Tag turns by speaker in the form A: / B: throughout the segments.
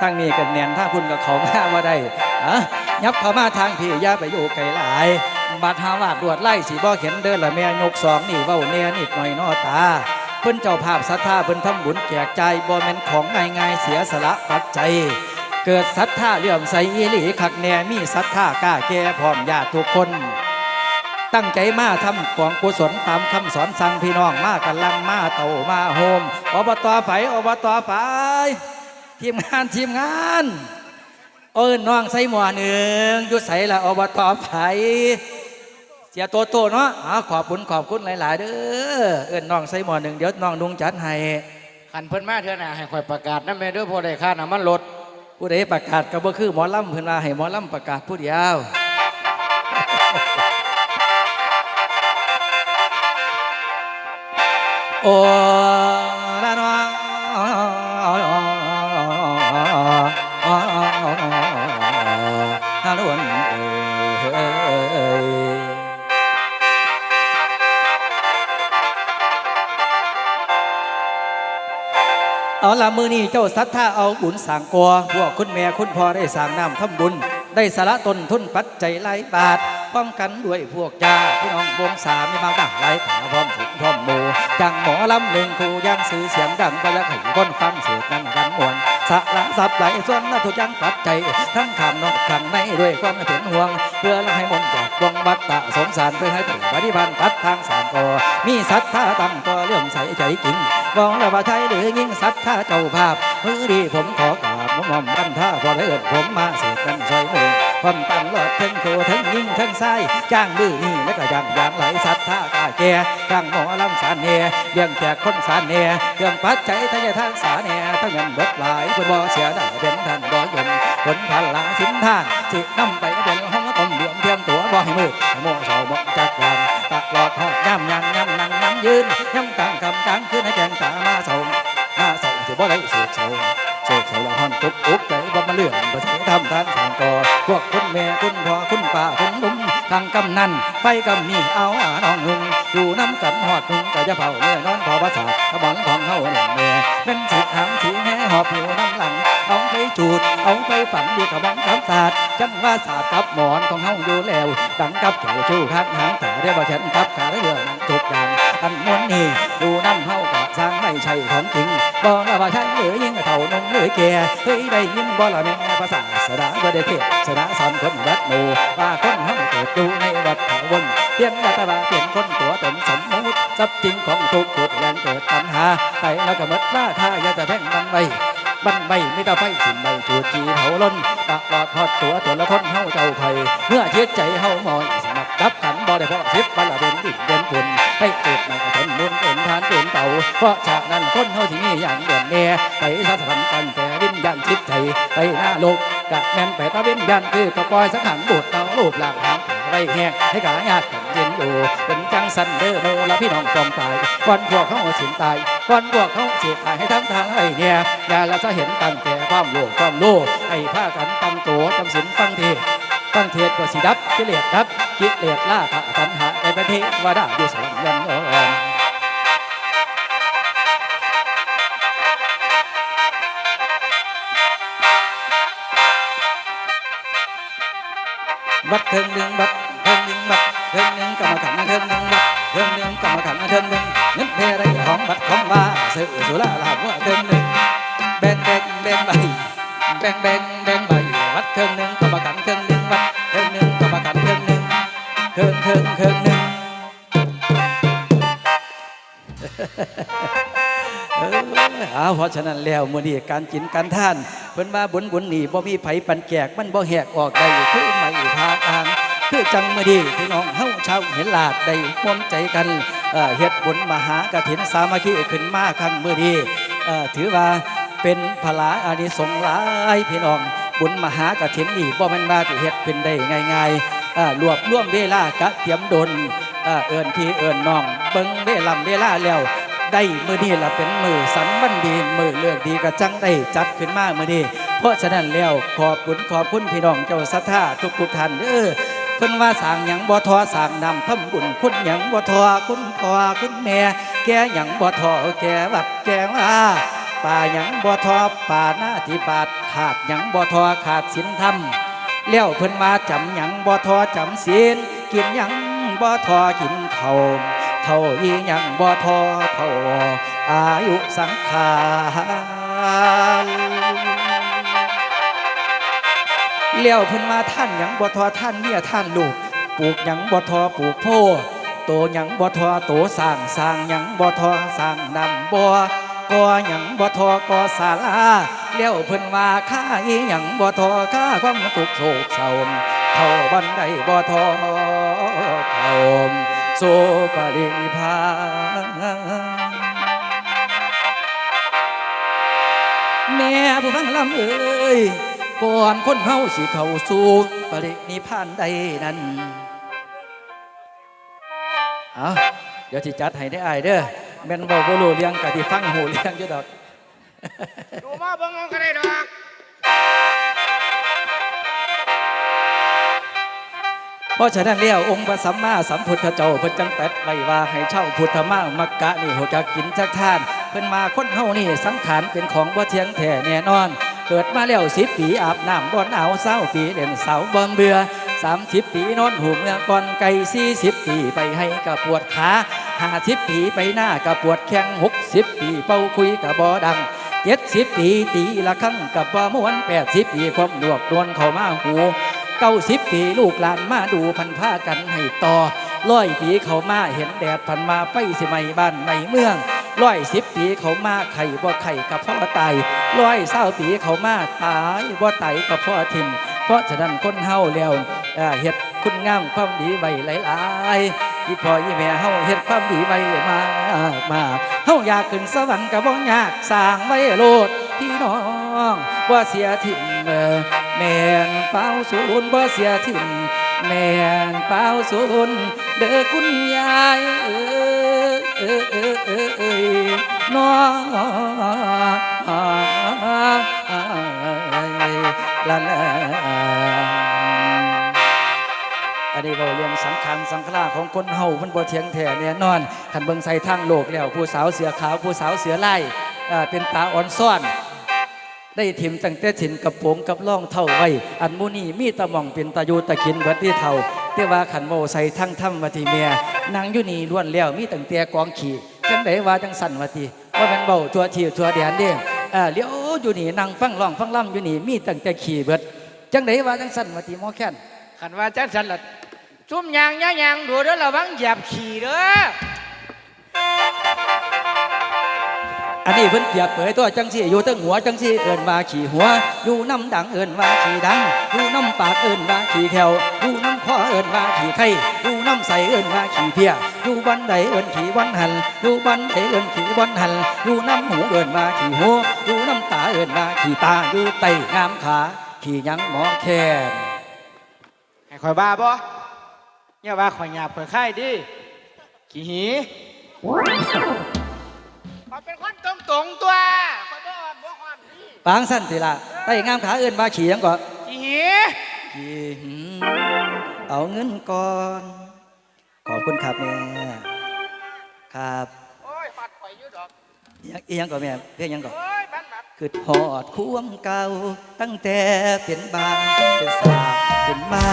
A: ทางนี้กันแนนถ้าคุณกับเขามาว่าได้อะยับเขามาทางพี่ย่าไปอยู่ไกลหลายบัดหาวาดรวดไล่สีบ่เห็นเดินละแม่ยกสองนี่เว้าแน่นิดหน่อยนอตาเพิ่นเจ้าภาพศรัทธาเพิ่นทำบุญแจกใจบ่แม่นของง่ายๆเสียสละปัจจัยเกิดศรัทธาเลื่อมใสอีหลีคักแน่มีศรัทธากล้าแก่พร้อมญาติทุกคน ตั้งใจมาทำของกุศลตามคำสอนสั่งพี่น้องมากันลังมาเต่ามาโฮมอบตไฝอบตไฝ ทีมงานทีมงาน เอิ้นน้องใส่หมอหนึ่งอยุใส่ละอบตไฝเสียโตโตเนาะอ๋อขอบคุณขอบคุณหลาย ๆ เด้อเอิ้นน้องใส่หมอหนึ่งเดี๋ยวน้องดุงจัดให้
B: ขันเพิ่นมาเถอะนะให้ข่อยประกาศนั่นแม่เด้อพอได้ค่าน้ำมันลด
A: ผู้ใดประกาศก็บ่คือหมอลำเพิ่นว่าให้หมอลำประกาศผู้เดียวโอ้ เอาละมือนี้เจ้าศรัทธาเอาบุญสางกัวพวกคุณแม่คุณพ่อได้สางน้ำทำบุญ ได้สาระตนทุนปัจจัยหลบาทป้องกันด้วยพวกยาพี่น้องวงสามมีมาดังหลายถาพร้อมถุงพร้อมหมูจังหมอลำหนึ่งครูย่างสื่อเสียงดังก็จะให้คนฟังเสียงนั้นกันมวน สะละสับไหลส่วนละทุกอย่างปัจจัยทั้งข้างนอกขังในด้วยความเป็นห่วง เพื่อละให้มนต์จอกวงบัตตะสมสารเพื่อให้ถึงปฏิบัติปัดทางสามกอมีศรัทธาตั้งก็เลื่อมใสใจจริงวองละว่าใช้หรือยิ่งศรัทธาเจ้าภาพมือดีผมขอกราบมอมบันท่าพอได้เอิดผมมาเสกกันซอยมือ ความตั้งหลอดทั้งโคทั้งยิ่งทั้งไส้จ้างมือนี่และก็ย่างย่างไหลศรัทธากาแก่จ้างหมอลำสารเนเลี้ยงแจกคนสารเนเรื่องปัจจัยทายทางสาเนทั้งเงินเบิดหลายคนบ่เสียได้เป็นท่านบ่ยมผลพันละสินทานสินำไปเป็นห้องต้มเหลี่ยมเทียมตัวบ่ให้มืดให้โมเสาบ่จักยามตะลอดทอดย่ำยันย่ำนั่งย่ำยืนย่ำกลางคำกลางคืนให้แกงตามาเสามาส่งสิบ่ได้เสูกเสาโศกเสาละหันตุกอุกใจ บ่มาเลื่อนบ่ใช่ทำทางทางกอพวกคุณแม่คุณพ่อคุณป้าคุณลุงทางกำนันไฟกำนี่เอาอาน้องหุง อยู่น้ำกันหอดหุงก็จะเผาเมื่อนอนพอประสาทขบอนของเฮาหนึ่งแม่เป็นสิหางสีแห่หอบผิวน้ำหลังเอาไปจูดเอาไปฝังดีกับบังคับศาสตร์จังว่าศาสตร์กับหมอนของเฮาอยู่แล้วดังกับเจ้าชู้ข้างหางแต่เรียกว่าฉันกับขาเรือนั้นทุกอย่างอันมวนนี่ดูน้ำเฮาก็สร้างไม่ใช่ของจริงบ่ละว่าใช่หรือยิ่งเท่านมหรือแก่เฮ้ยได้ยินบ่ละแม่ภาษาสระบ่ได้เทศสระสอนคนวัดหมู่ว่าคนเฮาเกิดอยู่ในวัดถาวรเพียงแต่ว่าเปลี่ยนคนตัวตนสมมุติทรัพย์จริงของทุกขุดแลนเกิดปัญหาไปแล้วก็หมดราคาอย่าจะแพงมันไว้บันใบไม่ตาไฟสินใบจูจีเผาล้นตะลอดทอดตัวตัวละคนเฮาเจ้าไผ่เมื่อเทียดใจเฮาหมอยสมัครดับขันบ่ได้เพราะสิบบัลละเด่นดินเด่นฝุ่นให้เกิดในกระทนมุนเป็นทานเป็นเต่าเพราะฉะนั้นคนเฮาสิมีอย่างเด่นแน่ไปสะสันกันแต่วิญญาณชิดใจไปหน้าโลกกะแม่นไปตาวิญญาณคือกระปอยสังหันบูดเตารูปหลังหางไว้แหงให้กาญาติกัน เย็นอยู่เป็นจังสันเด้อโมละพี่น้องกองตายวันพวกเขาสินตายวันพวกเขาเสียตายให้ทั้งทางไอ้เนี่ยอย่าละจะเห็นตั้งแต่ความโลภความโลภให้ผ้ากันตั้งตัวจำสินฟังเทศฟังเทศว่าสิดับกิเลสดับกิเลสล่าขะตัณหาในประเทศว่าได้อยู่สวรรค์ยันอ่อนวัดเทิงหนึ่งวัด เทิงหนึ่งวัดเทิงหนึ่งกรรมฐานเทิงหนึ่งวัดเทิงหนึ่งกรรมฐานเทิงหนึ่งเงินเพไรของวัดของว่าสื่อสุราลาภว่าเทิงหนึ่งแบ่งแบ่งแบ่งใบแบ่งแบ่งแบ่งใบวัดเทิงหนึ่งกรรมฐานเทิงหนึ่งวัดเทิงหนึ่งกรรมฐานเทิงหนึ่งเทิงเทิงเทิงหนึ่งเออเอาเพราะฉะนั้นแล้วมื้อนี้การกินการทานเพิ่นว่าบุญบุญนี่บ่มีไผปันแจกมันบ่แหกออกได้คือไม่พาอ่าน คือจังมื้อนี้พี่น้องเฮาชาวเห็นลาดได้ร่วมใจกันเฮ็ดบุญมหากฐินสามัคคีขึ้นมาครั้งมื้อนี้เอ่อถือว่าเป็นพลาอานิสงส์หลายพี่น้องบุญมหากฐินนี่บ่แม่นว่าสิเฮ็ดขึ้นได้ง่ายๆรวบรวมเวลากะเตรียมดนเอื่อนพี่เอิ้นน้องเบิ่งเวลาเวลาแล้วได้มือนี้ละเป็นมือสันวันดีมือเลือกดีกระจังได้จัดขึ้นมากมือนี้เพราะฉะนั้นแล้วขอบคุณขอบคุณพี่น้องเจ้าศรัทธาทุกทุกๆท่านเด้อ เพิ่นว่าสร้างหยังบ่ทอสร้างนำทำบุญคุณหยังบ่ทอคุณพ่อคุณแม่ แกหยังบ่ทอแกวัดแกว่าป่าหยังบ่ทอป่าหน้าที่บาทขาดหยังบ่ทอขาดศีลธรรมเลี้ยวเพิ่นมาจำหยังบ่ทอจำศีลกินหยังบ่ทอกินเขาเท่าอีหยังบ่ทอเท่าอายุสังขาร เลี้ยวเพิ่นมาท่านหยังบ่ทอท่านเมียท่านลูกปลูกหยังบ่ทอปลูกโพโตหยังบ่ทอโตสร้างสร้างหยังบ่ทอสร้างนำบ่ก่อหยังบ่ทอก่อศาลาเลี้ยวเพิ่นว่าค่าอีหยังบ่ทอค่าความทุกข์โศกเศร้าเข้าบันไดบ่ทอเข้าโซปรินพพานแม่ผู้ฟังลำเอ้ย ก่อนคนเฮาสิเข้าสู่ปรินิพพานใดนั้นเอาเดี๋ยวที่จัดให้ได้อายเด้อแม่นเบาบ่รู้เรื่องกะที่ฟังหูเรื่องอยู่ดอก
B: ดูมาเบิ่งเอาก็ได้ดอก
A: เพราะฉะนั้นแล้วองค์พระสัมมาสัมพุทธเจ้าเพิ่นจังแปดไว้ว่าให้เช่าพุทธมามักกะนี่หัวจักกินจักทาน เพิ่นมาคนเฮานี่สังขารเป็นของบ่เที่ยงแท้แน่นอน เกิดมาแล้วสิบปีอาบน้ำบ่หนาวเศร้าปีเล่นเสาบ่เบื่อ30ปีนอนหูเมื่อก่อนไก่40ปีไปให้กับปวดขา50ปีไปหน้ากับปวดแข้ง60ปีเป่าคุยกับบ่ดังเจ็ดสิบปีตีละครั้งกับว่าม้วนแปดสิบปีความดวกดวนเข้ามาหูเก้าสิบปีลูกหลานมาดูพันผ้ากันให้ต่อร้อยปีเขามาเห็นแดดพันมาไฟสิไหมบ้านในเมือง ร้อยสิบปีเขามาไข่บ่ไข่กับพ่อตายร้อยเศร้าปีเขามาตายบ่ตายกับพ่อทิมเพราะฉะนั้นคนเฮาแล้วเอ่อเฮ็ดคุณงามความดีไว้หลายๆที่พ่อยี่แม่เฮาเฮ็ดความดีไว้มากมาเฮาอยากขึ้นสวรรค์ก็บ่ยากสร้างไว้โลดพี่น้องว่าเสียทิ้งแม่นเป้าศูนย์บ่เสียทิ้งแม่นเป้าศูนย์เด้อคุณยาย น้องละละอันนี้เราเรื่องสำคัญสังขารของคนเฮามันบ่เทียงแท้แน่นอนคันเบิงใส่ทางโลกแล้วผู้สาวเสือขาวผู้สาวเสือไล่เป็นตาอ่อนซ่อนได้ถิ่มตั้งแต่ถิ่นกับโปงกับล่องเท่าไว้ อันมูนี่มีตะหมองเป็นตะยูตะขินเบิดที่เท่า แต่ว่าขันโมใส่ทั้งถ้ำวัติเมียนางอยุนีล้วนแล้วมีตั้งแต่กองขี่จังไดว่าจังสั่นวัติว่าเป็นเบาทัวทีทัวเดียนเด้อ่าเลี้ยวอยู่นี่นางฟังร้องฟังล่ำอยู่นี่มีตั้งแต่ขี่เบิดจังไดว่าจังสั่นวัติหมอแค้น
B: ขันว่าจังสันละจุ่มยางยะยางดูเด้อระวังหยียบขี่เด้อ
A: อันนี้เพิ่นเปรียบเผยตัวจังสีอยู่ตั้งหัวจังสีเอิ้นว่าขี่หัว อยู่น้ำดังเอิ้นว่าขี่ดัง อยู่น้ำปากเอิ้นว่าขี่แขวอยู่น้ำคอเอิ้นว่าขี่ไข่อยู่น้ำใสเอิ้นว่าขี่เพียอยู่บันไดเอิ้นขี่บันหันอยู่บันไดเอิ้นขี่บันหันอยู่น้ำหูเอิ้นว่าขี่หูอยู่น้ำตาเอิ้นว่าขี่ตาอยู่ไตงามขาขี่ยังหมอแคน
B: ให้ข่อยบ้าบ่เนี่ยว่าข่อยหยาบข่อยไข่ดิขี่หี ข่อยเป็นคนตรงตรงๆตัวข่อยบ่อ่อนบ่ความนี่
A: ปางสั้นสิละไตงามขาเอิ้นว่าขี่หยังก่อน
B: ขี่หี
A: ขี่หืมเอาเงินก่อน ขอบคุณครับแม่ครับ
B: โอ้ยปัดข่อยอยู่ดอก
A: อีหยังอีหยังก่อนแม่เพลงหยังก่อน
B: โอ้ยบันบัด
A: คือหอดควมเก่าตั้งแต่เป็นบางเป็นสาวเป็นไม้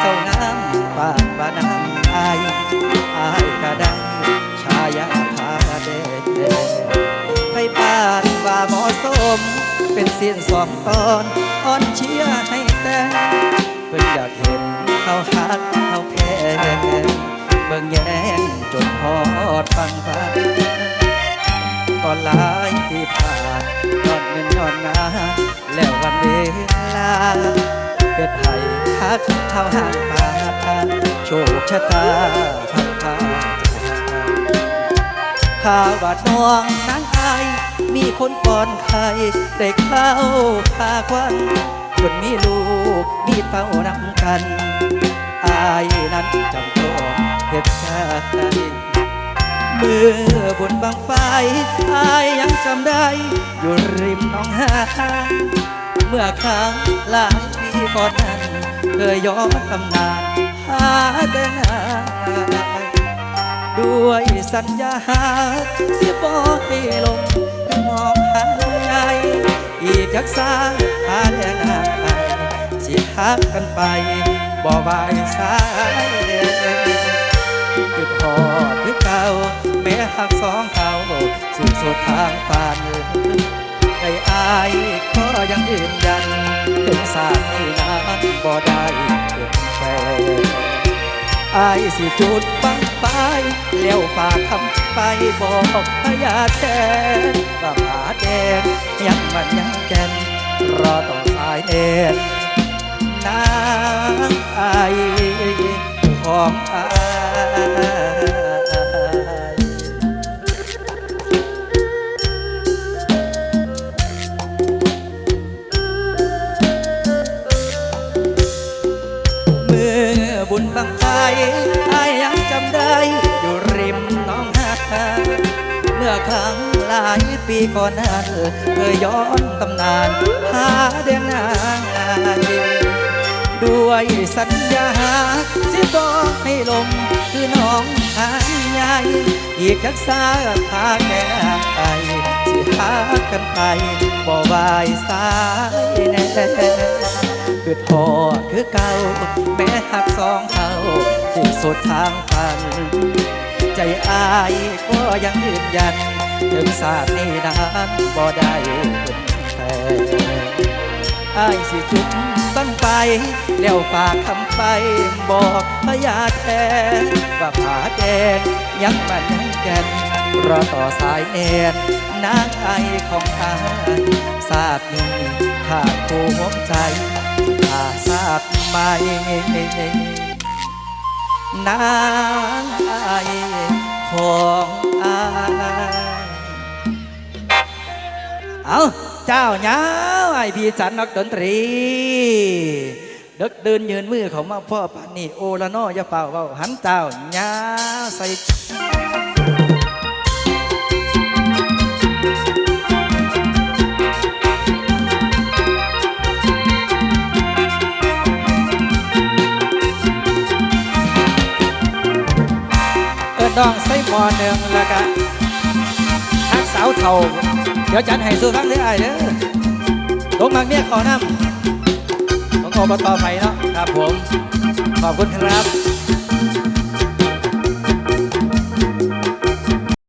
A: เจ้างามปากบาน้ำอายอายก็ได้ชายาพาเดให้ปานว่าเหมาะสม เป็นเสียนสองตอนอ่อนเชียให้แต่เพิ่นอยากเห็นเขาฮักเขาแพ้เบิ่งแย่งจนหอดฟังฟ้าก่อนหลายที่ผ่านยอดเงินยอดงาแล้ววันเวลาเกิดไทยทักเท่าห่างปาโชคชะตาพัดพาข้าวบาดน้องนางอาย มีคนป้อนไข่ได้เข้าวพาควันจนมีลูกมีเต้านำกัน อายนั้นจำต้องเห็ดใจเมื่อบนบางไฟอายยังจำได้ อยู่ริมน้องหาเมื่อครั้งหลายปีก่อนนั้นเคยย้อนตำนานหาเดินหาด้วยสัญญาเสียบ่ให้ลง องหาใหญ่อีกจักษาหาแลงหาไอสิหักกันไป บ่วายสายจุดหอดคือเก่าแม้หักสองเขาสิ้นสุดทางฝันใจอายก็ยังยืนยัน ถึงสาดนี้นั้นบ่ได้เป็นแฟน อายสิจุดบังไฟแล้วฝากคำไปบอกพญาแทนว่าผาแดงยังมันยังแก่นรอต่อสายเอ็นนางไอายของอาย ก่อนนั้นเคยย้อนตำนานหาเดียงนางด้วยสัญญาสิบอกให้ลมคือน้องหางใหญ่อีกักษาพาแก่ไอสิหากันไปบ่วายสายแน่คือทอคือเก่าแม้หักสองเขาสิ้นสุดทางฝัน ใจอายก็ยังยืนยัน ถึงศาสตร์นี้นั้นบ่ได้เป็นแฟนไอายสิจุดตั้งไป แล้วฝากคำไปบอกพญาแทนว่าผาแดงยังมันยังแก่นรอต่อสายแนนนางไอของอายศาสตร์นี้ขาดคู่หัวใจอาสาบใหม่นางไอของ เอาเจ้าเนี้ยไอพี่จันนักดนตรีเด็กเดินยืนมือเขามาพ่อปานนี่โอละนอย่าเป่าเบาหันเจ้าเนี้ยใส่เอินดองใส่หมอหนึ่งแล้วก็ทักสาวเท่า เดี๋ยวจันให้สู้ฟังเด้อไอ้เด้อตรงมักเนี่ยขอน้ำของอบตไฟเนาะครับผม ขอบคุณครับ